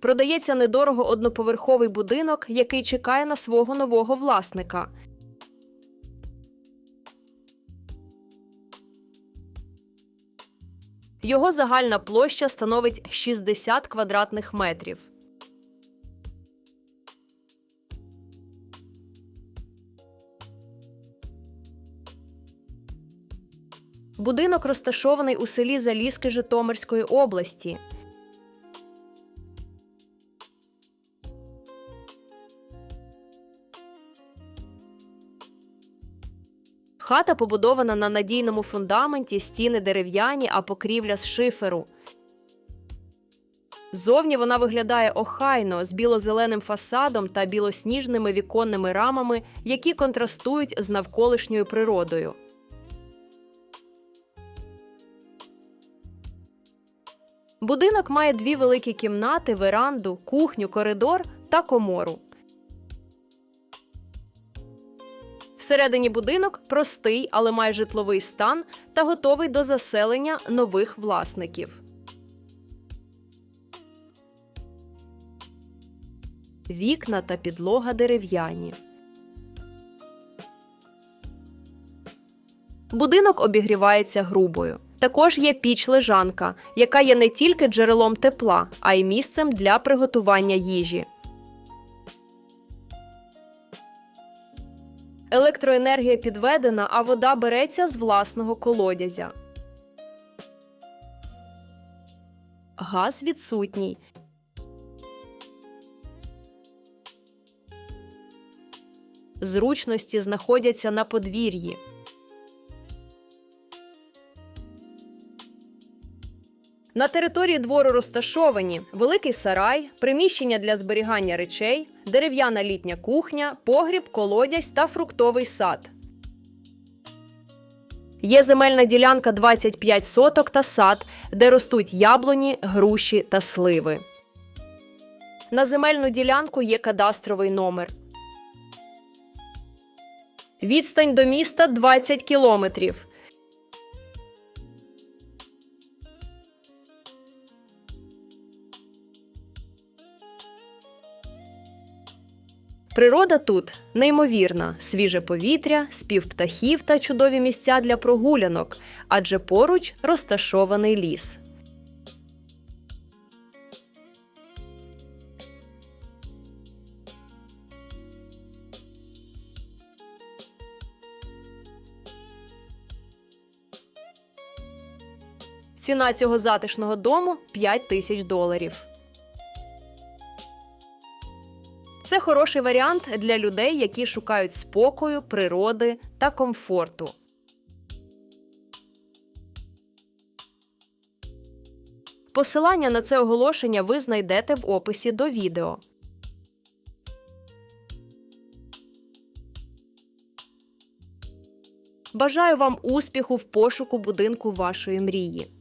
Продається недорого одноповерховий будинок, який чекає на свого нового власника. Його загальна площа становить 60 квадратних метрів. Будинок розташований у селі Залізки Житомирської області. Хата побудована на надійному фундаменті, стіни дерев'яні, а покрівля з шиферу. Зовні вона виглядає охайно з біло-зеленим фасадом та білосніжними віконними рамами, які контрастують з навколишньою природою. Будинок має дві великі кімнати, веранду, кухню, коридор та комору. Всередині будинок простий, але має житловий стан та готовий до заселення нових власників. Вікна та підлога дерев'яні. Будинок обігрівається грубою. Також є піч-лежанка, яка є не тільки джерелом тепла, а й місцем для приготування їжі. Електроенергія підведена, а вода береться з власного колодязя. Газ відсутній. Зручності знаходяться на подвір'ї. На території двору розташовані великий сарай, приміщення для зберігання речей, дерев'яна літня кухня, погріб, колодязь та фруктовий сад. Є земельна ділянка 25 соток та сад, де ростуть яблуні, груші та сливи. На земельну ділянку є кадастровий номер. Відстань до міста 20 кілометрів. Природа тут неймовірна: свіже повітря, спів птахів та чудові місця для прогулянок, адже поруч розташований ліс. Ціна цього затишного дому 5 тисяч доларів. Це хороший варіант для людей, які шукають спокою, природи та комфорту. Посилання на це оголошення ви знайдете в описі до відео. Бажаю вам успіху в пошуку будинку вашої мрії.